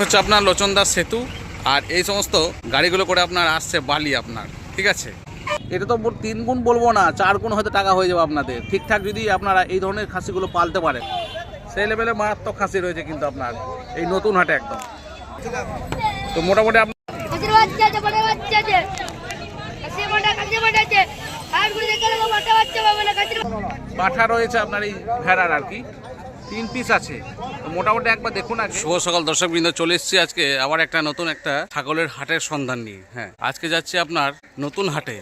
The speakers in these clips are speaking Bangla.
হচ্ছে আপনার লোচনদাস সেতু, আর এই সমস্ত গাড়িগুলো করে আপনার আসছে বালি আপনার, ঠিক আছে? এটা তো তিন গুণ বলব না, চার গুণ হয়তো টাকা হয়ে যাবে আপনাদের। ঠিকঠাক যদি আপনারা এই ধরনের খাসিগুলো পালতে পারেন। সেই লেভেলে মারাত্মক খাসি রয়েছে কিন্তু আপনার, এই নতুন হাটে একদম। তো মোটামুটি আপনার পাঠা রয়েছে আপনার এই ভেড়ার আর কি। তিন পিস আছে। মোটামুটি একবার দেখুন আগে। শুভ সকাল দর্শক বৃন্দ চলে এসেছি আজকে আবার একটা নতুন একটা ছাগলের হাটের সন্ধান নিয়ে। হ্যাঁ আজকে যাচ্ছি আপনার নতুন হাটে।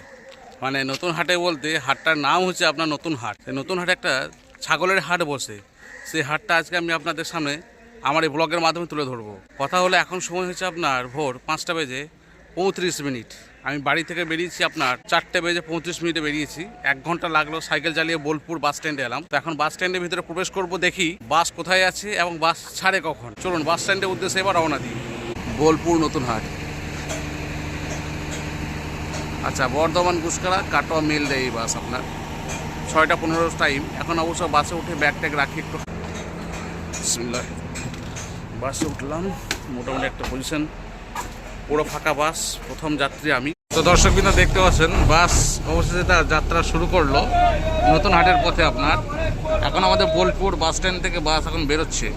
মানে নতুন হাটে বলতে হাটটার নাম হচ্ছে আপনার নতুন হাট। নতুন হাটে একটা ছাগলের হাট বসে। সেই হাটটা আজকে আমি আপনাদের সামনে আমার এই ব্লগের মাধ্যমে তুলে ধরবো। কথা হলো, এখন সময় হচ্ছে আপনার ভোর পাঁচটা বেজে পঁয়ত্রিশ মিনিট। আমি বাড়ি থেকে বেরিয়েছি আপনার চারটে বেজে পঁয়ত্রিশ মিনিটে বেরিয়েছি। এক ঘণ্টা লাগল সাইকেল চালিয়ে বোলপুর বাস স্ট্যান্ডে এলাম। তো এখন বাস স্ট্যান্ডের ভিতরে প্রবেশ করব দেখি বাস কোথায় আছে এবং বাস ছাড়ে কখন। চলুন, বাস স্ট্যান্ডের উদ্দেশ্যে এবার রওনা দিই। বোলপুর নতুন হাট। আচ্ছা বর্ধমান গুসকারা কাটোয়া মিল দেয় এই বাস আপনার। ছয়টা পনেরো টাইম এখন অবশ্য বাসে উঠে ব্যাগ ট্যাগ রাখি একটু। বাসে উঠলাম। মোটামুটি একটা পজিশন পুরো ফাঁকা বাস। প্রথম যাত্রী আমি। তো দর্শক বিন্দু দেখতে পাচ্ছেন বাস অবশেষে তার যাত্রা শুরু করল। নতুন হাটের পথে আপনার। এখন আমাদের বোলপুর বাস স্ট্যান্ড থেকে বাস এখন বেরোচ্ছে।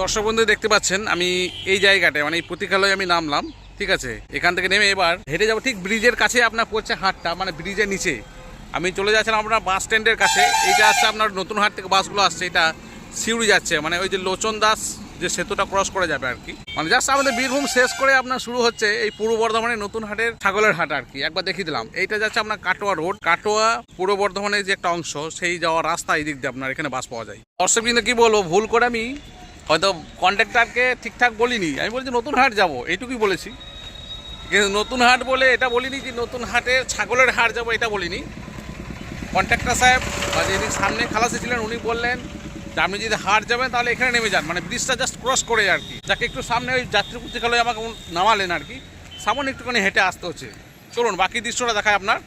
দর্শক বন্ধু দেখতে পাচ্ছেন আমি এই জায়গাটায় মানে এই প্রতীকালয়ে আমি নামলাম। ঠিক আছে? এখান থেকে নেমে এবার হেঁটে যাব। ঠিক ব্রিজের কাছে আপনার পড়ছে হাটটা মানে ব্রিজের নিচে। আমি চলে যাচ্ছিলাম আপনার বাস স্ট্যান্ডের কাছে। এইটা আসছে আপনার নতুন হাট থেকে বাসগুলো আসছে। এটা সিউড়ি যাচ্ছে। মানে ওই যে লোচন দাস যে সেতুটা ক্রস করে যাবে আর কি। মানে জাস্ট আমাদের বীরভূম শেষ করে আপনার শুরু হচ্ছে এই পূর্ব বর্ধমানের নতুন হাটের ছাগলের হাট আর কি। একবার দেখিয়ে দিলাম। এইটা যাচ্ছে আপনার কাটোয়া রোড কাটোয়া পূর্ব বর্ধমানের যে একটা অংশ, সেই যাওয়ার রাস্তা এই দিক দিয়ে আপনার এখানে বাস পাওয়া যায়। দর্শক কিন্তু কি বলব? ভুল করে আমি হয়তো কন্ট্রাক্টরকে ঠিকঠাক বলিনি। আমি বলছি নতুন হাট যাব, এইটুকুই বলেছি। কিন্তু নতুন হাট বলে এটা বলিনি যে নতুন হাটে ছাগলের হাট যাব, এটা বলিনি। কন্ট্রাক্টর সাহেব, বা যিনি সামনে খালাসি ছিলেন উনি বললেন, যে আপনি যদি হাট যাবেন, তাহলে এখানে নেমে যান। মানে ব্রিজটা জাস্ট ক্রস করে আর কি। যাকে একটু সামনে ওই যাত্রী পুস্তিকালয়ে আমাকে নামালেন আর কি। সামনে একটুখানি হেঁটে আসতে হচ্ছে। চলুন, বাকি দৃশ্যটা দেখায় আপনার।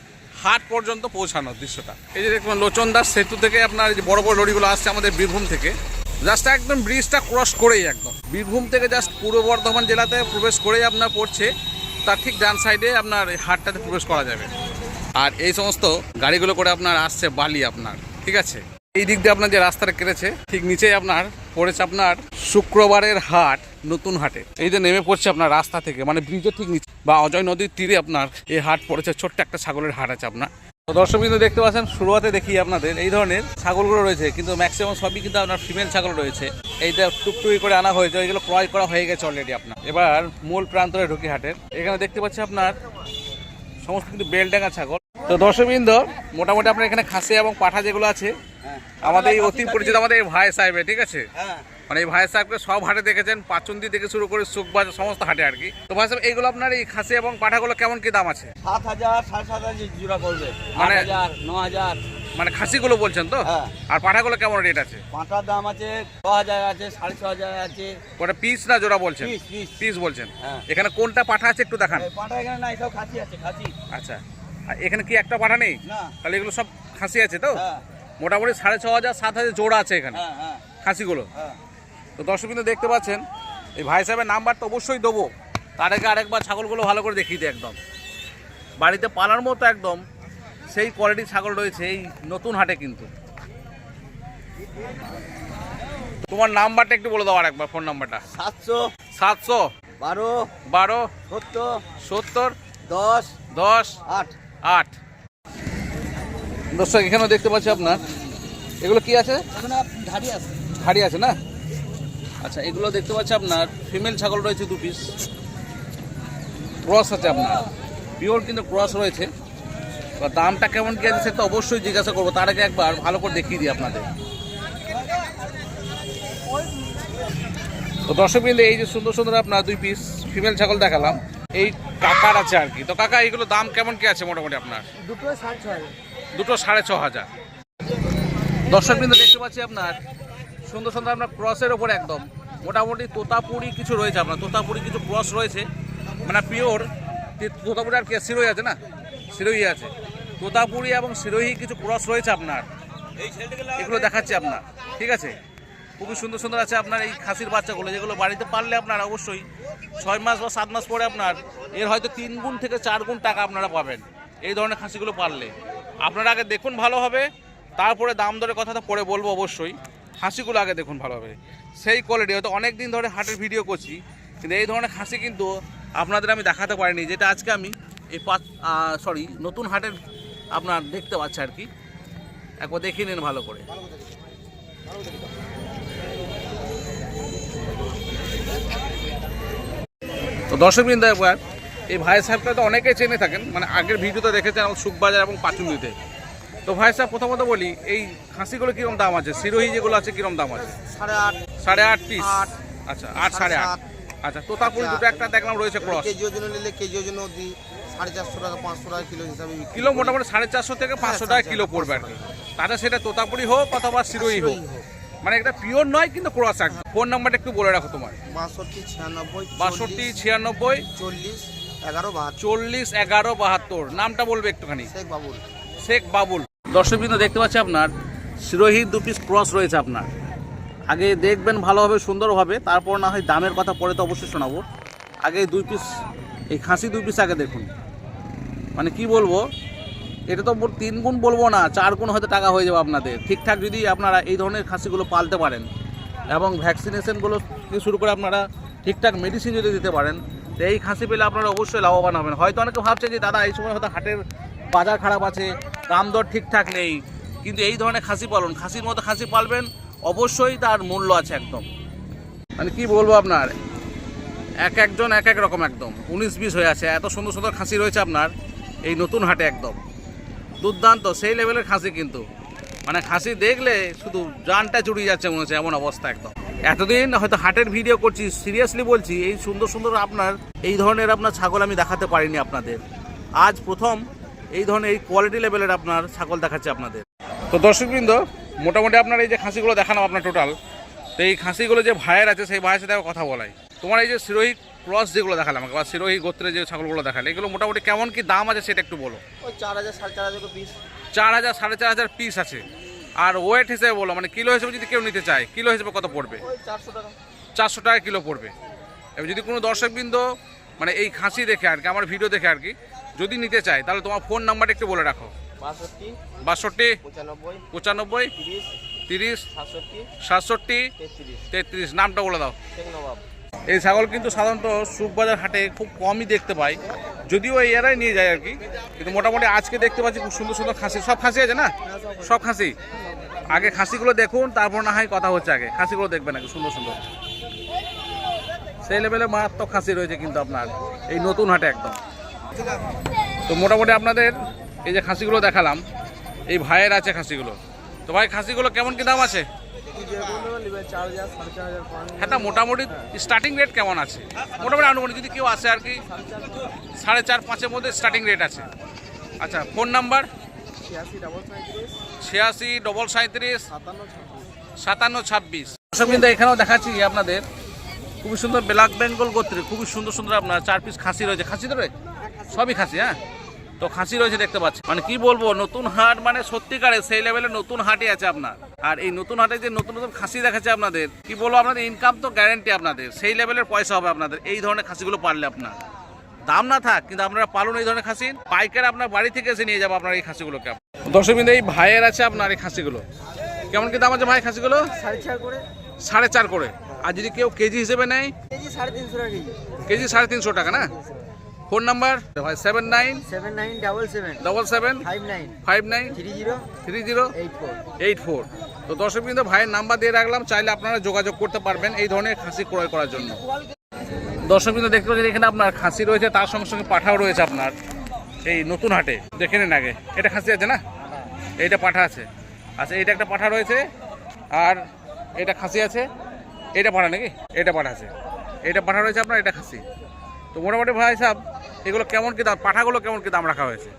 হাট পর্যন্ত পৌঁছানোর দৃশ্যটা। এই যে দেখুন লোচন দাস সেতু থেকে আপনার এই যে বড় বড় লরিগুলো আসছে আমাদের বীরভূম থেকে। জাস্ট একদম ব্রিজটা ক্রস করেই একদম। বীরভূম থেকে জাস্ট পূর্ব বর্ধমান জেলাতে প্রবেশ করেই আপনার পড়ছে। তার ঠিক ডান সাইডে আপনার হাটটাতে প্রবেশ করা যাবে। আর এই সমস্ত গাড়িগুলো করে আপনার আসছে বালি আপনার, ঠিক আছে? এই দিক দিয়ে আপনার যে রাস্তাটা কেটেছে, ঠিক নিচেই আপনার পড়েছে আপনার শুক্রবারের হাট, নতুন হাটে। এই যে নেমে পড়ছে আপনার রাস্তা থেকে মানে ব্রিজের ঠিক নিচে বা অজয় নদীর তীরে আপনার এই হাট পড়েছে, ছোট্ট একটা ছাগলের হাট আছে আপনার। দর্শক কিন্তু দেখতে পাচ্ছেন, শুরুতে দেখি আপনাদের, এই ধরনের ছাগলগুলো রয়েছে, কিন্তু ম্যাক্সিমাম সবই কিন্তু আপনার ফিমেল ছাগল রয়েছে। এইটা টুকটুকি করে আনা হয়েছে ওইগুলো ক্রয় করা হয়ে গেছে অলরেডি আপনার। এবার মূল প্রান্তরে ঢুকি হাটের। এখানে দেখতে পাচ্ছি আপনার, সমস্ত কিন্তু বেলডাঙ্গা ছাগল। তো দর্শকবৃন্দ মোটামুটি আপনার এখানে খাসি এবং পাঠা যেগুলো আছে আমাদের এই অতি পরিচিত আমাদের এই ভাই সাহেব ঠিক আছে? মানে এই ভাই সাহেবকে সব হাটে দেখেছেন পাচন্দি থেকে শুরু করে সুখবাজ সমস্ত হাটে আর কি। তো ভাই সাহেব এইগুলো আপনার এই খাসি এবং পাঠাগুলো কেমন কি দাম আছে? সাত হাজার সাড়ে সাত হাজার জোড়া পড়বে মানে- ন হাজার। মানে খাসিগুলো বলছেন তো? হ্যাঁ। আর পাঠাগুলো কেমন রেট আছে? পাঁটার দাম আছে ছ হাজার আছে সাড়ে ছ হাজার আছে। ওটা পিস না জোড়া বলছেন? পিস বলছেন। হ্যাঁ। এখানে কোনটা পাঠা আছে একটু দেখান। পাঠা এখানে নাই সব খাসি আছে খাসি। আচ্ছা। এখানে কি একটা পাঠা নেই? তাহলে এগুলো সব খাসি আছে তো? হ্যাঁ। মোটামুটি সাড়ে ছ হাজার সাত হাজার জোড়া আছে এখানে। হ্যাঁ হ্যাঁ। খাসিগুলো। তো দর্শক কিন্তু দেখতে পাচ্ছেন এই ভাই সাহেবের নাম্বার তো অবশ্যই দেবো। তার আগে আরেকবার ছাগলগুলো ভালো করে দেখিয়ে দিই একদম। বাড়িতে পালার মতো একদম সেই কোয়ালিটির ছাগল রয়েছে এই নতুন হাটে কিন্তু। তোমার নাম্বারটা একটু বলে দাও আরেকবার ফোন নাম্বারটা। সাতশো। সাতশো। বারো। বারো। সত্তর। সত্তর। দশ। দশ। আট। আট। দর্শক এখানেও দেখতে পাচ্ছি আপনার। এগুলো কি আছে? এখানে ধাড়ি আছে। হাড়ি আছে না? আচ্ছা এগুলো দেখতে পাচ্ছি আপনার। ফিমেল ছাগল রয়েছে দু পিস ক্রস আছে আপনার। পিওর কিন্তু ক্রস রয়েছে। তো দামটা কেমন কি আছে সেটা অবশ্যই জিজ্ঞাসা করব। তার আগে একবার ভালো করে দেখিয়ে দিই আপনাদের। তো দর্শক বিন্দু এই যে সুন্দর সুন্দর আপনার দুই পিস ফিমেল ছাগল দেখালাম। এই কাকার আছে আর কি। তো কাকা এইগুলো দাম কেমন কি আছে মোটামুটি আপনার? দুটো সাড়ে ছ হাজার। দুটো সাড়ে ছ হাজার। দর্শক বিন্দু দেখতে পাচ্ছি আপনার সুন্দর সুন্দর আপনার ক্রসের ওপর একদম। মোটামুটি তোতাপুরি কিছু রয়েছে আপনার তোতাপুরি কিছু ক্রস রয়েছে। মানে পিওর তোতাপুরি আর কি সিরোই আছে না? সিরোই আছে। তোতাপুরি এবং সিরোহি কিছু ক্রস রয়েছে আপনার। এগুলো দেখাচ্ছি আপনার ঠিক আছে? খুবই সুন্দর সুন্দর আছে আপনার এই খাসির বাচ্চাগুলো, যেগুলো বাড়িতে পারলে আপনার অবশ্যই ছয় মাস বা সাত মাস পরে আপনার এর হয়তো তিন গুণ থেকে চার গুণ টাকা আপনারা পাবেন এই ধরনের খাসিগুলো পারলে আপনারা আগে দেখুন ভালো হবে, তারপরে দাম দরের কথাটা পরে বলব অবশ্যই। খাসিগুলো আগে দেখুন ভালোভাবে সেই কোয়ালিটি হয়তো অনেক দিন ধরে হাটের ভিডিও করছি, কিন্তু এই ধরনের খাসি কিন্তু আপনাদের আমি দেখাতে পারিনি, যেটা আজকে আমি এই পাঁচ সরি নতুন হাটের আপনার দেখতে পাচ্ছি আর কি। একবার দেখিয়ে নিন ভালো করে। তো দর্শকবৃন্দ একবার এই ভাই সাহেবকে তো অনেকেই চেনে থাকেন মানে আগের ভিডিওতে দেখেছেন আমার সুখবাজার এবং পাচুন্দিতে তো ভাই সাহেব প্রথমত বলি এই খাসিগুলো কিরম দাম আছে? সিরোহি যেগুলো আছে কিরম দাম আছে? সাড়ে আট। সাড়ে আট পিস আচ্ছা আট সাড়ে আট। আচ্ছা তোতাপুরি দুটো একটা দেখলাম রয়েছে ক্রস কেজি ওজন নিলে কেজি ওজন দিই সাড়ে চারশো টাকা পাঁচশো টাকা কিলো হিসাবে কিলো মোটামুটি সাড়ে চারশো থেকে পাঁচশো টাকা কিলো পড়বে আর কি। তাতে সেটা তোতাপুরি হোক অথবা সিরোহি হোক। মানে এটা পিওর নয় কিন্তু ক্রস একদম ফোন নাম্বারটা একটু বলে রাখো তোমার বাষট্টি ছিয়ানব্বই বাষট্টি ছিয়ানব্বই চল্লিশ এগারো বাহাত্তর। চল্লিশ এগারো বাহাত্তর। নামটা বলবে একটুখানি। শেখ বাবুল। শেখ বাবুল। দর্শকবৃন্দ দেখতে পাচ্ছি আপনার সিরোহির দু পিস ক্রস রয়েছে আপনার। আগে দেখবেন ভালোভাবে সুন্দরভাবে তারপর না হয় দামের কথা পরে তো অবশ্যই শোনাবো। আগে দুই পিস এই খাসি দুই পিস আগে দেখুন। মানে কি বলব? এটা তো তিন গুণ বলব না, চার গুণ হয়তো টাকা হয়ে যাবে আপনাদের। ঠিকঠাক যদি আপনারা এই ধরনের খাসিগুলো পালতে পারেন এবং ভ্যাকসিনেশনগুলো থেকে শুরু করে আপনারা ঠিকঠাক মেডিসিন যদি দিতে পারেন, তো এই খাসি পেলে আপনারা অবশ্যই লাভবান হবেন। হয়তো অনেকে ভাবছে যে, দাদা, এই সময় হয়তো হাটের বাজার খারাপ আছে, দাম দর ঠিকঠাক নেই। কিন্তু এই ধরনের খাসি পালন, খাসির মতো খাসি পালবেন, অবশ্যই তার মূল্য আছে একদম। মানে কি বলব আপনার? এক একজন এক এক রকম একদম। উনিশ বিশ হয়ে আছে, এত সুন্দর সুন্দর খাসি রয়েছে আপনার, এই নতুন হাটে একদম। দুর্দান্ত, সেই লেভেলের খাসি কিন্তু। মানে খাসি দেখলে শুধু জানটা জুড়িয়ে যাচ্ছে মনে হচ্ছে, এমন অবস্থা একদম। এতদিন হয়তো হাটের ভিডিও করছি সিরিয়াসলি বলছি, এই সুন্দর সুন্দর আপনার, এই ধরনের আপনার ছাগল আমি দেখাতে পারিনি আপনাদের। আজ প্রথম এই ধরনের, এই কোয়ালিটি লেভেলের আপনার ছাগল দেখাচ্ছে আপনাদের। তো দর্শকবৃন্দ, মোটামুটি আপনার এই যে খাসিগুলো দেখানো আপনার টোটাল তো এই খাসিগুলো যে ভাইয়ের আছে, সেই ভাইয়ের সাথে কথা বলাই। তোমার এই যে সিরোহি ক্রস যেগুলো দেখালাম আমাকে বা সিরোহি গোত্রে যে ছাগলগুলো দেখালে এগুলো মোটামুটি কেমন কি দাম আছে সেটা একটু বলো। ওই চার হাজার সাড়ে চার হাজার পিস চার হাজার সাড়ে চার হাজার পিস আছে। আর ওয়েট হিসেবে বলো মানে কিলো হিসেবে যদি কেউ নিতে চায় কিলো হিসেবে কত পড়বে? চারশো টাকা। চারশো টাকা কিলো পড়বে। এবার যদি কোনো দর্শকবৃন্দ মানে এই খাসি দেখে আর কি আমার ভিডিও দেখে আর কি যদি নিতে চায় তাহলে তোমার ফোন নাম্বারটা একটু বলে রাখো। বাষট্টি পঁচানব্বই তিরিশ সাতষট্টি তেত্রিশ। নামটা বলে দাও। এই ছাগল কিন্তু সাধারণত সুখবাজার হাটে খুব কমই দেখতে পাই। যদিও এই এরাই নিয়ে যায় আর কি, কিন্তু মোটামুটি আজকে দেখতে পাচ্ছি খুব সুন্দর সুন্দর খাসি। সব খাসি আছে না? সব খাসি? আগে খাসিগুলো দেখুন, তারপর না হয় কথা হচ্ছে আগে। খাসিগুলো দেখবেন আগে, সুন্দর সুন্দর। সেই লেভেলে মারাত্মক খাসি রয়েছে কিন্তু আপনার, এই নতুন হাটে একদম। তো মোটামুটি আপনাদের এই যে খাসিগুলো দেখালাম, এই ভাইয়ের আছে খাসিগুলো। তো ভাই, খাসিগুলো কেমন কি দাম আছে? হ্যাঁ তা মোটামুটি স্টার্টিং রেট কেমন আছে? মোটামুটি আনুমানিক যদি কেউ আসে আর কি সাড়ে চার পাঁচের মধ্যে স্টার্টিং রেট আছে। আচ্ছা ফোন নাম্বার ছিয়াশি ডাবল সাঁত্রিশ সাতান্ন ছাব্বিশ। সাতান্ন ছাব্বিশ। দর্শক কিন্তু এখানেও দেখাচ্ছি আপনাদের? খুবই সুন্দর ব্ল্যাক বেঙ্গল গোত্রে খুবই সুন্দর সুন্দর আপনার চার পিস খাসি রয়েছে। খাসি তো রয়েছে সবই খাসি হ্যাঁ? তো খাসি রয়েছে দেখতে পাচ্ছি মানে কি বলব নতুন হাট মানে সত্যিকারে সেই লেভেলে নতুন হাটই আছে আপনার। আর এই নতুন হাটে যে নতুন নতুন খাসি দেখাচ্ছে আপনাদের কি বলব আপনাদের ইনকাম তো গ্যারেন্টি আপনাদের। সেই লেভেলের পয়সা হবে আপনাদের এই ধরনের খাসিগুলো পারলে আপনার। দাম না থাক কিন্তু আপনারা পালন এই ধরনের খাসি পাইকার আপনার বাড়ি থেকে এসে নিয়ে যাব আপনার এই খাসিগুলোকে দর্শক এই ভাইয়ের আছে আপনার এই খাসিগুলো কেমন কি দাম আছে ভাই খাসিগুলো সাড়ে চার করে। সাড়ে চার করে। আর যদি কেউ কেজি হিসেবে নেয়? কেজি সাড়ে তিনশো টাকা কেজি। কেজি সাড়ে তিনশো টাকা না? Phone number? ভাই seven nine seven nine double seven double seven five nine five nine three zero three zero eight four eight four তো দর্শকবৃন্দ ভাইয়ের নাম্বার দিয়ে রাখলাম চাইলে আপনারা যোগাযোগ করতে পারবেন এই ধরনের খাসি ক্রয় করার জন্য। দর্শকবৃন্দ দেখতে পাচ্ছেন এখানে আপনার খাসি রয়েছে তার সঙ্গে সঙ্গে পাঠাও রয়েছে আপনার এই নতুন হাটে। দেখে নিন আগে এটা খাসি আছে না? এইটা পাঠা আছে। আচ্ছা এইটা একটা পাঠা রয়েছে আর এটা খাসি আছে এটা পাঠা নাকি? এটা পাঠা আছে। এটা পাঠা রয়েছে আপনার এটা খাসি। তো মোটামুটি ভাই সাহেব এগুলো কেমন কি দাম? পাঠাগুলো কেমন কি দাম রাখা হয়েছে?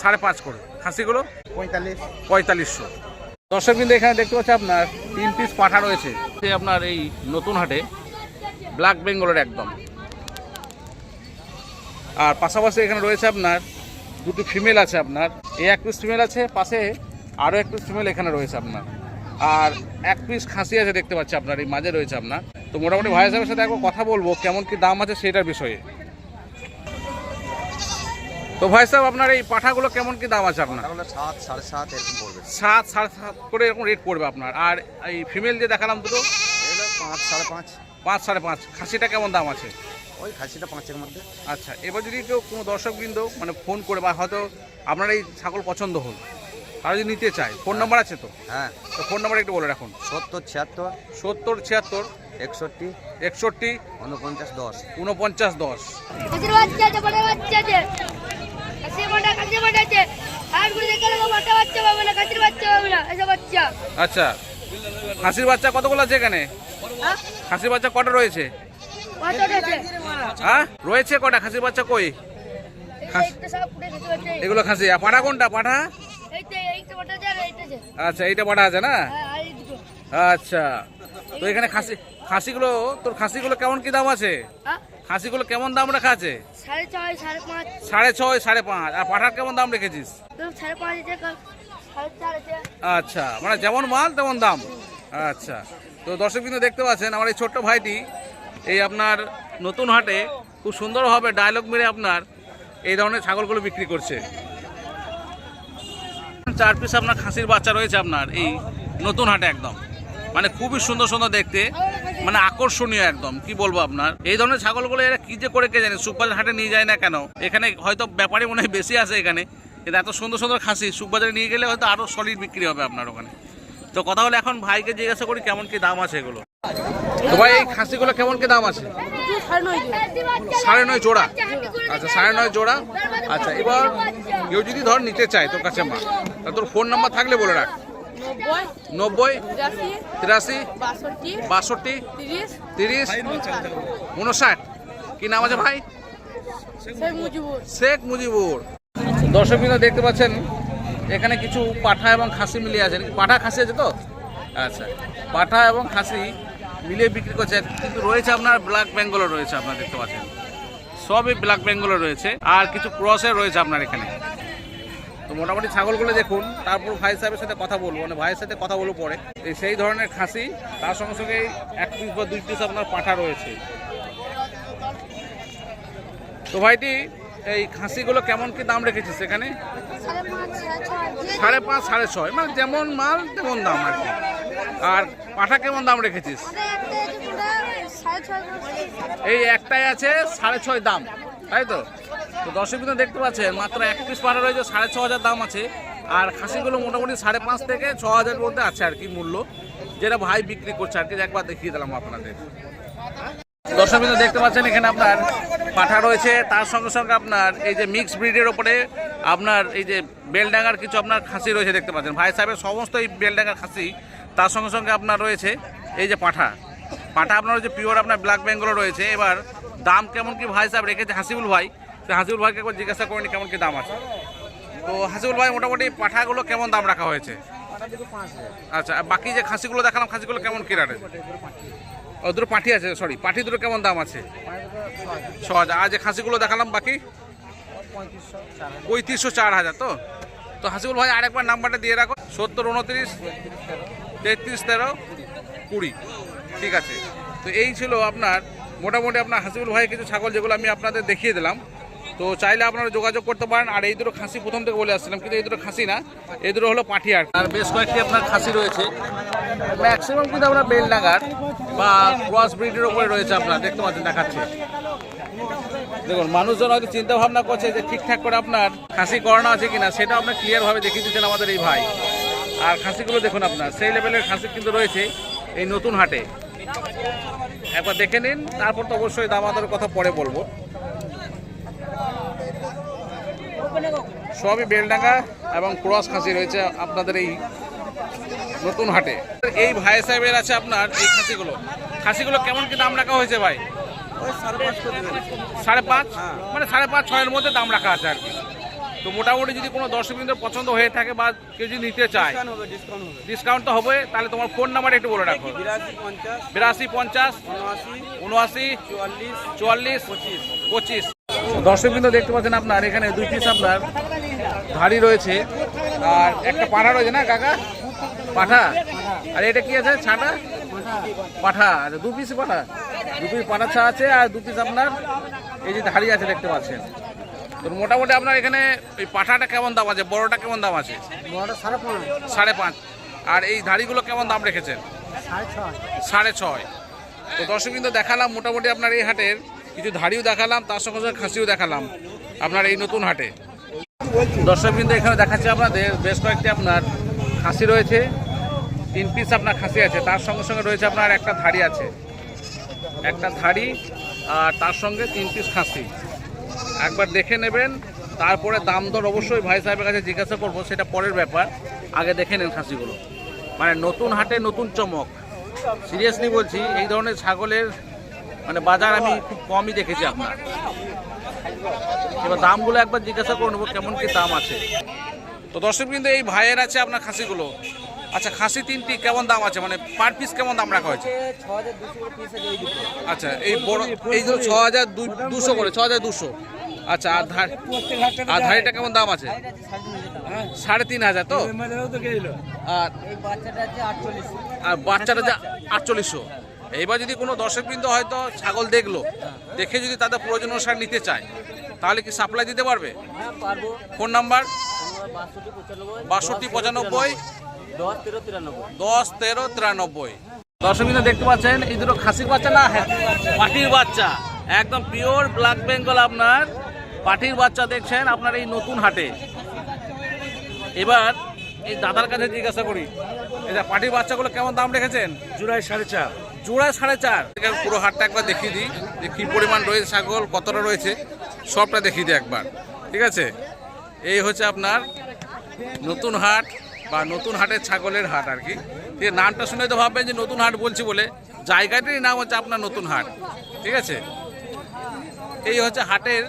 সাড়ে পাঁচ। করে। খাসিগুলো? পঁয়তাল্লিশ। পঁয়তাল্লিশশো। দর্শক কিন্তু এখানে দেখতে পাচ্ছি আপনার তিন পিস পাঠা রয়েছে। সে আপনার এই নতুন হাটে ব্ল্যাক বেঙ্গলের একদম। আর পাশাপাশি এখানে রয়েছে আপনার দুটি ফিমেল আছে আপনার। এই এক পিস ফিমেল আছে পাশে আরও এক পিস ফিমেল এখানে রয়েছে আপনার। আর এক পিস খাসি আছে দেখতে পাচ্ছি আপনার এই মাঝে রয়েছে আপনার। তো মোটামুটি ভাই সাহেবের সাথে একবার কথা বলব কেমন কি দাম আছে সেটার বিষয়ে। তো ভাই সাহেব আপনার এই পাঠাগুলো কেমন কি দাম আছে আপনার? সাত সাড়ে সাত এরকম পড়বে। সাত সাড়ে সাত করে এরকম রেট পড়বে আপনার। আর এই ফিমেল যে দেখালাম দুটো পাঁচ সাড়ে পাঁচ। পাঁচ সাড়ে পাঁচ। খাসিটা কেমন দাম আছে? ওই খাসিটা পাঁচের মধ্যে। আচ্ছা এবার যদি কেউ কোনো দর্শকবৃন্দ মানে ফোন করে বা হয়তো আপনার এই ছাগল পছন্দ হল তারা যদি নিতে চায় ফোন নাম্বার আছে তো? হ্যাঁ। তো ফোন নাম্বার একটু বলে রাখুন। সত্তর ছিয়াত্তর। সত্তর ছিয়াত্তর। একষট্টি। একষট্টি। উনপঞ্চাশ দশ। উনপঞ্চাশ দশ। আচ্ছা। খাসির বাচ্চা কতগুলো আছে এখানে? হ্যাঁ? খাসির বাচ্চা কটা রয়েছে? হ্যাঁ? রয়েছে কটা? খাসির বাচ্চা কই? এগুলো খাসি। পাঠা কোনটা? পাঠা আচ্ছা এইটা পাঠা আছে না? হ্যাঁ আচ্ছা। তো এখানে খাসি খাসিগুলো তোর খাসিগুলো কেমন কি দাম আছে? হ্যাঁ? খাসিগুলো কেমন দাম রাখা আছে? সাড়ে ছয় সাড়ে পাঁচ। আর পাঠার কেমন দাম রেখেছিস? আচ্ছা মানে যেমন মাল তেমন দাম। আচ্ছা। তো দর্শক বিন্দু দেখতে পাচ্ছেন আমার এই ছোট্ট ভাইটি এই আপনার নতুন হাটে খুব সুন্দরভাবে ডায়লগ মেরে আপনার এই ধরনের ছাগলগুলো বিক্রি করছে। চার পিস আপনার খাসির বাচ্চা রয়েছে আপনার, এই নতুন হাটে একদম। মানে খুবই সুন্দর সুন্দর দেখতে মানে আকর্ষণীয় একদম, কি বলব আপনার? এই ধরনের ছাগলগুলো এরা কি যে করে কে জানে সুপার হাটে নিয়ে যায় না কেন? এখানে হয়তো ব্যাপারে মনে হয় বেশি আছে এখানে, কিন্তু এত সুন্দর সুন্দর খাসি সুপবাজারে নিয়ে গেলে হয়তো আরও সলিড বিক্রি হবে আপনার ওখানে। তো কথা হলো এখন ভাইকে জিজ্ঞাসা করি, কেমন কি দাম আছে এগুলো? ভাই এই খাসিগুলো কেমন কি দাম আছে? সাড়ে নয় জোড়া। আচ্ছা সাড়ে নয় জোড়া। আচ্ছা এবার কেউ যদি ধর নিতে চায় তোর কাছে মা তা তোর ফোন নাম্বার থাকলে বলে রাখ। নব্বই, তিরাশি, বাষট্টি, তিরিশ, উনষাট। কি নাম আছে ভাই? শেখ মুজিবুর। দর্শক দেখতে পাচ্ছেন, এখানে কিছু পাঠা এবং খাসি মিলিয়ে আছে। পাঠা খাসি আছে তো? আচ্ছা পাঠা এবং খাসি মিলিয়ে বিক্রি করছে কিন্তু রয়েছে আপনার ব্ল্যাক বেঙ্গলও রয়েছে আপনার দেখতে পাচ্ছেন। সবই ব্ল্যাক বেঙ্গলও রয়েছে। আর কিছু ক্রসে রয়েছে আপনার এখানে। তো মোটামুটি ছাগলগুলো দেখুন তারপর ভাই সাহেবের সাথে কথা বলব। মানে ভাইয়ের সাথে কথা বলব পরে। এই সেই ধরনের খাসি তার সঙ্গে সঙ্গে এক পিস বা দুই পিস আপনার পাঠা রয়েছে। তো ভাইটি এই খাসিগুলো কেমন কি দাম রেখেছিস এখানে সাড়ে পাঁচ সাড়ে ছয়। মানে যেমন মাল তেমন দাম আর কি। আর পাঠা কেমন দাম রেখেছিস? এই একটাই আছে, সাড়ে ছয় দাম। তাই তো? তো দর্শক দেখতে পাচ্ছেন, মাত্র এক পিস পাঠা রয়েছে, সাড়ে ছ হাজার দাম আছে। আর খাসিগুলো মোটামুটি সাড়ে পাঁচ থেকে ছ হাজার মধ্যে আছে আর কি মূল্য, যেটা ভাই বিক্রি করছে। আর কি একবার দেখিয়ে দিলাম আপনাদের। দর্শক দেখতে পাচ্ছেন, এখানে আপনার পাঠা রয়েছে। তার সঙ্গে সঙ্গে আপনার এই যে মিক্স ব্রিডের ওপরে আপনার এই যে বেলডাঙ্গার কিছু আপনার খাসি রয়েছে দেখতে পাচ্ছেন। ভাই সাহেবের সমস্ত এই বেলডাঙ্গার খাসি তার সঙ্গে সঙ্গে আপনার রয়েছে এই যে পাঠা। পাঠা আপনার হচ্ছে পিওর আপনার ব্ল্যাক বেঙ্গলও রয়েছে। এবার দাম কেমন কি ভাই সাহেব রেখেছে হাসিবুল ভাই? তো হাসিবুল ভাইকে একবার জিজ্ঞাসা করেনি কেমন কি দাম আছে। তো হাসিবুল ভাই, মোটামুটি পাঠাগুলো কেমন দাম রাখা হয়েছে? আচ্ছা বাকি যে খাসিগুলো দেখালাম, খাসিগুলো কেমন কি রাখে ও, দুটো পাঠি আছে সরি পাঠি দুটো কেমন দাম আছে? ছ হাজার। আর যে খাসিগুলো দেখালাম, বাকি? পঁয়ত্রিশশো, চার হাজার। তো তো হাসিবুল ভাই, আরেকবার নাম্বারটা দিয়ে রাখো। সত্তর, উনত্রিশ। তেত্রিশ তেরো কুড়ি। ঠিক আছে। তো এই ছিল আপনার, মোটামুটি আপনার হাসিবুল ভাই কিছু ছাগল যেগুলো আমি আপনাদের দেখিয়ে দিলাম। তো চাইলে আপনারা যোগাযোগ করতে পারেন। আর এই দুটো খাসি প্রথম থেকে বলে আসছিলাম, কিন্তু এই দুটো খাসি না। এই দুটো হলো পাঠি আর বেশ কয়েকটি আপনার খাসি রয়েছে। ম্যাক্সিমাম কিন্তু আপনার বেল বেলডাঙ্গার বা ক্রস ব্রিডের উপরে রয়েছে আপনার, দেখতে পাচ্ছেন, দেখাচ্ছে। দেখুন, মানুষজন হয়তো চিন্তা ভাবনা করছে যে ঠিকঠাক করে আপনার খাসি করানো আছে কিনা, সেটা আপনার ক্লিয়ারভাবে দেখিয়ে দিচ্ছেন আমাদের এই ভাই। আর খাসিগুলো দেখুন আপনার সেই লেভেলের খাসি কিন্তু রয়েছে এই নতুন হাটে। একবার দেখে নিন তারপর তো অবশ্যই দাম আদরের কথা পরে বলব। সবই বেলডাঙ্গা এবং ক্রস খাসি রয়েছে আপনাদের এই নতুন হাটে। এই ভাই সাহেবের আছে আপনার এই খাসিগুলো। খাসিগুলো কেমন কি দাম রাখা হয়েছে ভাই? সাড়ে পাঁচ মানে সাড়ে পাঁচ ছয়ের মধ্যে দাম রাখা আছে আর কি। তো মোটামুটি যদি কোনো দর্শকবৃন্দ পছন্দ হয়ে থাকে বা কেউ যদি নিতে চায় ডিসকাউন্ট তো হবে তাহলে তোমার ফোন নাম্বার একটু বলে রাখো। বিরাশি পঞ্চাশ উনআশি চুয়াল্লিশ পঁচিশ। দর্শকবৃন্দ দেখতে পাচ্ছেন আপনার এখানে দুই পিস আপনার ধাড়ি রয়েছে আর একটা পাঠা রয়েছে না কাকা? পাঠা? আর এটা কি আছে ছাটা? পাঠা আচ্ছা দু পিস পাঠা। দু পিস পাঠা ছা আছে আর দু পিস আপনার এই যে ধাড়ি আছে দেখতে পাচ্ছেন। তো মোটামুটি আপনার এখানে এই পাঠাটা কেমন দাম আছে? বড়টা কেমন দাম আছে? সাড়ে পাঁচ। আর এই ধাড়িগুলো কেমন দাম রেখেছেন? সাড়ে ছয়। তো দর্শক কিন্তু দেখালাম মোটামুটি আপনার এই হাটের কিছু ধাড়িও দেখালাম তার সঙ্গে সঙ্গে খাসিও দেখালাম আপনার এই নতুন হাটে। দর্শক কিন্তু এখানে দেখাচ্ছে আপনাদের বেশ কয়েকটি আপনার খাসি রয়েছে। তিন পিস আপনার খাসি আছে তার সঙ্গে সঙ্গে রয়েছে আপনার একটা ধাড়ি আছে। একটা ধাড়ি আর তার সঙ্গে তিন পিস খাসি। একবার দেখে নেবেন তারপরে দাম দর অবশ্যই ভাই সাহেবের কাছে জিজ্ঞাসা করব সেটা পরের ব্যাপার। আগে দেখে নেন খাসিগুলো। মানে নতুন হাটে নতুন চমক। সিরিয়াসলি বলছি এই ধরনের ছাগলের মানে বাজার আমি খুব কমই দেখেছি আপনার। এবার দামগুলো একবার জিজ্ঞাসা করে নেব কেমন কি দাম আছে। তো দর্শক কিন্তু এই ভাইয়ের আছে আপনার খাসিগুলো। আচ্ছা খাসি তিনটি কেমন দাম আছে? মানে পার পিস কেমন দাম রাখা হয়েছে? আচ্ছা এই বড় এই যে ছ হাজার দুশো করে ছ হাজার দুশো। আচ্ছা আর ধার আর ধাড়িটা কেমন দাম আছে? সাড়ে তিন হাজার তো? আর আর বাচ্চাটা যে আটচল্লিশশো। এইবার যদি কোনো দর্শকবৃন্দ হয়তো ছাগল দেখল দেখে যদি তাদের প্রয়োজন অনুসার নিতে চায় তাহলে কি সাপ্লাই দিতে পারবে? Phone number? বাষট্টি পঁচানব্বই। দশ তেরো তিরানব্বই। দর্শকবৃন্দ দেখতে পাচ্ছেন এই দুটো খাসির বাচ্চা না? হ্যাঁ, পাটির বাচ্চা। একদম পিওর ব্ল্যাক বেঙ্গল আপনার। পাটির বাচ্চা দেখছেন আপনার এই নতুন হাটে। এবার এই দাদার কাছে জিজ্ঞাসা করি এটা পাটির বাচ্চাগুলো কেমন দাম রেখেছেন? জুলাই সাড়ে চার। জোড়া সাড়ে চার। পুরো হাটটা একবার দেখিয়ে দিই যে কী পরিমাণ রয়েছে ছাগল কতটা রয়েছে সবটা দেখিয়ে দিই একবার ঠিক আছে? এই হচ্ছে আপনার নতুন হাট বা নতুন হাটের ছাগলের হাট আর কি। ঠিক নামটা শুনে তো ভাববেন যে নতুন হাট বলছি বলে জায়গাটির নাম হচ্ছে আপনার নতুন হাট ঠিক আছে? এই হচ্ছে হাটের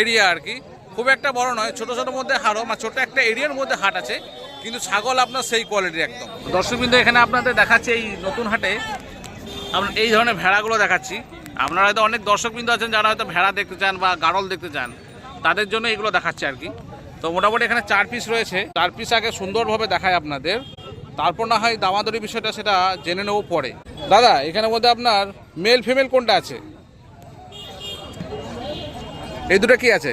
এরিয়া আর কি। খুব একটা বড় নয়, ছোট ছোট মধ্যে হাটও মানে ছোট একটা এরিয়ার মধ্যে হাট আছে, কিন্তু ছাগল আপনার সেই কোয়ালিটির একদম। দর্শকবৃন্দ, এখানে আপনাদের দেখাচ্ছে এই নতুন হাটে। আমরা এই ধরনের ভেড়াগুলো দেখাচ্ছি। আপনারা হয়তো অনেক দর্শকবৃন্দ আছেন যারা হয়তো ভেড়া দেখতে চান বা গাড়ল দেখতে চান, তাদের জন্য এগুলো দেখাচ্ছে আর কি। তো মোটামুটি এখানে চার পিস রয়েছে। চার পিস আগে সুন্দরভাবে দেখায় আপনাদের। তারপর না হয় দামাদরি বিষয়টা সেটা জেনে নেব পরে। দাদা, এখানের মধ্যে আপনার মেল ফিমেল কোনটা আছে? এই দুটো কি আছে?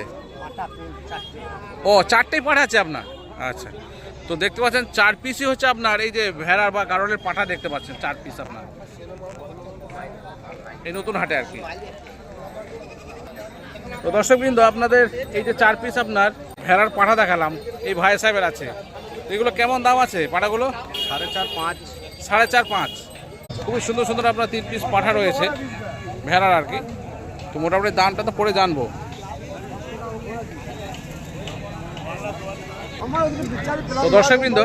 ও চারটেই পাঠা আছে আপনার? আচ্ছা। তো দেখতে পাচ্ছেন চার পিসই হচ্ছে আপনার এই যে ভেড়ার বা গারলের পাঠা দেখতে পাচ্ছেন চার পিস আপনার। এই নতুন হাটে আর কি। তো দর্শকবৃন্দ আপনাদের এই যে চার পিস আপনার ভেড়ার পাঠা দেখালাম এই ভাই সাহেবের আছে। এগুলো কেমন দাম আছে পাঠাগুলো? সাড়ে চার পাঁচ। সাড়ে চার পাঁচ। খুবই সুন্দর সুন্দর আপনার তিন পিস পাঠা রয়েছে ভেড়ার আর কি। তো মোটামুটি দামটা তো পরে জানব। তো দর্শকবৃন্দ,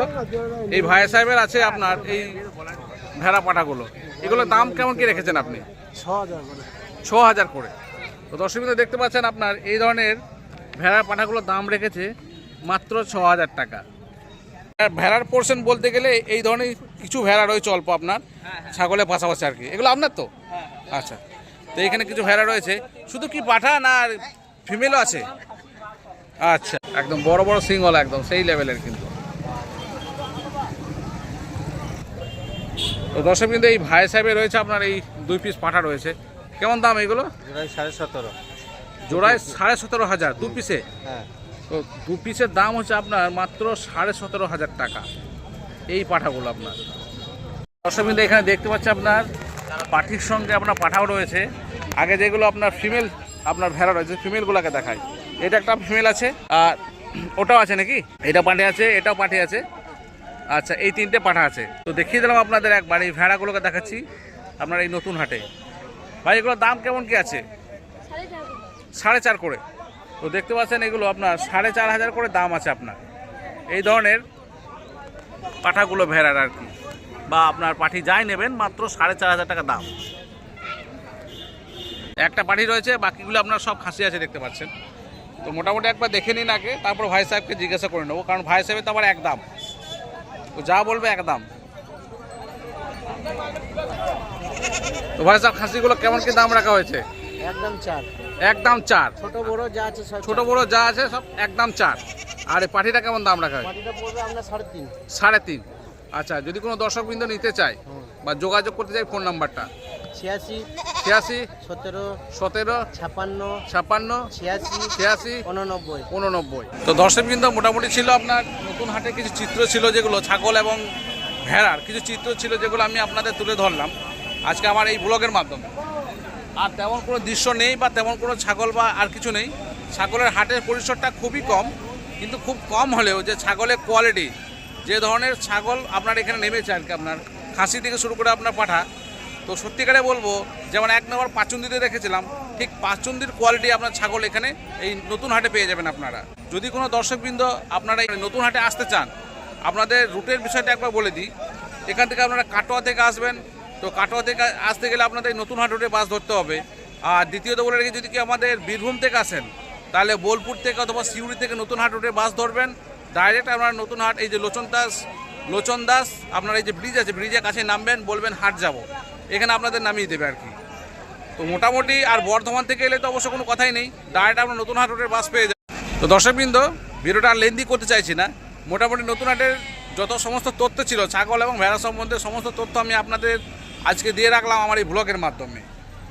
এই ভাইয়া সাহেবের আছে আপনার এই ভেড়া পাঠাগুলো এগুলোর দাম কেমন কি রেখেছেন আপনি? ছ হাজার করে। তো দর্শকবৃন্দ দেখতে পাচ্ছেন আপনার এই ধরনের ভেড়ার পাঠাগুলোর দাম রেখেছে মাত্র ছ হাজার টাকা ভেড়ার পোর্শন বলতে গেলে এই ধরনের কিছু ভেড়া রয়েছে অল্প আপনার, ছাগলের পাশাপাশি আর কি। এগুলো আপনার তো? আচ্ছা। তো এখানে কিছু ভেড়া রয়েছে। শুধু কি পাঠা না ফিমেলও আছে? আচ্ছা একদম বড় বড় সিংওয়ালা একদম সেই লেভেলের কিন্তু। তো দর্শক কিন্তু এই ভাই সাহেবের রয়েছে আপনার এই দুই পিস পাঠা রয়েছে। কেমন দাম এগুলো? জুলাই সাড়ে সতেরো। জোড়ায় সাড়ে সতেরো হাজার দু পিসে হ্যাঁ। তো দু পিসের দাম হচ্ছে আপনার মাত্র সাড়ে সতেরো হাজার টাকা এই পাঠাগুলো আপনার। দর্শকবৃন্দ এখানে দেখতে পাচ্ছি আপনার পাঠির সঙ্গে আপনার পাঠাও রয়েছে। আগে যেগুলো আপনার ফিমেল আপনার ভেড়া রয়েছে ফিমেলগুলোকে দেখায় এটা একটা ফিমেল আছে, আর ওটাও আছে নাকি? এটা পাঠে আছে, এটাও পাঠে আছে। আচ্ছা এই তিনটে পাঠা আছে। তো দেখিয়ে দিলাম আপনাদের একবার, এই ভেড়াগুলোকে দেখাচ্ছি আপনার এই নতুন হাটে। ভাই, এগুলোর দাম কেমন কি আছে? সাড়ে চার করে। তো দেখতে পাচ্ছেন এগুলো আপনার সাড়ে চার হাজার করে দাম আছে আপনার। এই ধরনের পাঠাগুলো ভেড়ার আর কি। বা আপনার পাঠি যাই নেবেন, মাত্র সাড়ে চার হাজার টাকা দাম। একটা পাঠি রয়েছে, বাকিগুলো আপনার সব খাসি আছে, দেখতে পাচ্ছেন। তো মোটামুটি একবার দেখে নিন আগে তারপর ভাই সাহেবকে জিজ্ঞাসা করে নেব কারণ ভাই সাহেবের তো আবার এক দাম। তো যা বলবে এক দাম। তো ভাই সাহেব খাসিগুলো কেমন কি দাম রাখা হয়েছে? একদম চার। একদম চার। ছোট বড় যা আছে সব ছোট বড় যা আছে সব একদম চার। আর এই পাঠিটা কেমন দাম রাখা হয়েছে? মাটিটা পড়বে আপনার সাড়ে তিন। সাড়ে তিন। আচ্ছা যদি কোনো দর্শকবৃন্দ নিতে চায় বা যোগাযোগ করতে চাই ফোন নাম্বারটা। ছিয়াশি ছিয়াশি সতেরো সতেরো ছাপান্ন ছাপ্পান্ন ছিয়াশি ছিয়াশি উননব্বই। উননব্বই। তো দর্শকবৃন্দ মোটামুটি ছিল আপনার নতুন হাটে কিছু চিত্র ছিল যেগুলো ছাগল এবং ভেড়ার কিছু চিত্র ছিল যেগুলো আমি আপনাদের তুলে ধরলাম। আজকে আমার এই ব্লগের মাধ্যমে। আর তেমন কোনো দৃশ্য নেই বা তেমন কোনো ছাগল বা আর কিছু নেই। ছাগলের হাটের পরিসরটা খুবই কম কিন্তু খুব কম হলেও যে ছাগলের কোয়ালিটি যে ধরনের ছাগল আপনার এখানে নেমেছে আর কি আপনার খাসি থেকে শুরু করে আপনার পাঠা তো সত্যিকারে বলব, যেমন এক নম্বর পাচুন্দিতে দেখেছিলাম, ঠিক পাচুন্দির কোয়ালিটি আপনার ছাগল এখানে এই নতুন হাটে পেয়ে যাবেন আপনারা। যদি কোনো দর্শকবৃন্দ আপনারা নতুন হাটে আসতে চান, আপনাদের রুটের বিষয়টা একবার বলে দিই। এখান থেকে আপনারা কাটোয়া থেকে আসবেন, তো কাটোয়া থেকে আসতে গেলে আপনাদের নতুন হাট রুটে বাস ধরতে হবে। আর দ্বিতীয়ত বলে রেখে, যদি কি আমাদের বীরভূম থেকে আসেন, তাহলে বোলপুর থেকে অথবা সিউড়ি থেকে নতুন হাট রুটে বাস ধরবেন। ডাইরেক্ট আপনারা নতুন হাট, এই যে লোচন দাস লোচন দাস, আপনার এই যে ব্রিজ আছে ব্রিজের কাছে নামবেন, বলবেন হাট যাব। এখানে আপনাদের নামিয়ে দেবে আর কি। তো মোটামুটি আর বর্ধমান থেকে এলে তো অবশ্য কোনো কথাই নেই। ডাইরেক্ট আপনার নতুন হাট রোডের বাস পেয়ে যাবেন তো দর্শকবৃন্দ, ভিডিওটা আর লেন্দি করতে চাইছি না। মোটামুটি নতুন হাটের যত সমস্ত তথ্য ছিল, ছাগল এবং ভেড়া সম্বন্ধে সমস্ত তথ্য আমি আপনাদের আজকে দিয়ে রাখলাম আমার এই ব্লগের মাধ্যমে।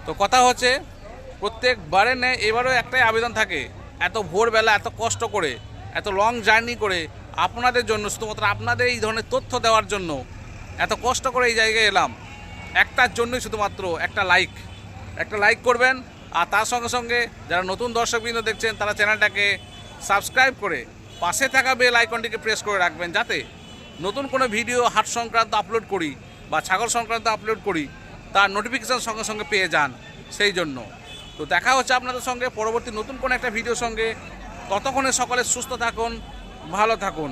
তো কথা হচ্ছে, প্রত্যেকবারে নেয় এবারও একটাই আবেদন থাকে, এত ভোরবেলা, এত কষ্ট করে, এত লং জার্নি করে আপনাদের জন্য, শুধুমাত্র আপনাদের এই ধরনের তথ্য দেওয়ার জন্য, এত কষ্ট করে এই জায়গায় এলাম। একটার জন্যই শুধুমাত্র একটা লাইক একটা লাইক করবেন, আর তার সঙ্গে সঙ্গে যারা নতুন দর্শকবৃন্দ দেখছেন, তারা চ্যানেলটাকে সাবস্ক্রাইব করে পাশে থাকা বেল আইকনটিকে প্রেস করে রাখবেন, যাতে নতুন কোনো ভিডিও হাট সংক্রান্ত আপলোড করি বা ছাগল সংক্রান্ত আপলোড করি, তার নোটিফিকেশান সঙ্গে সঙ্গে পেয়ে যান, সেই জন্য। তো দেখা হচ্ছে আপনাদের সঙ্গে, পরবর্তী নতুন কোনো একটা ভিডিওর সঙ্গে। ততক্ষণে সকলে সুস্থ থাকুন, ভালো থাকুন।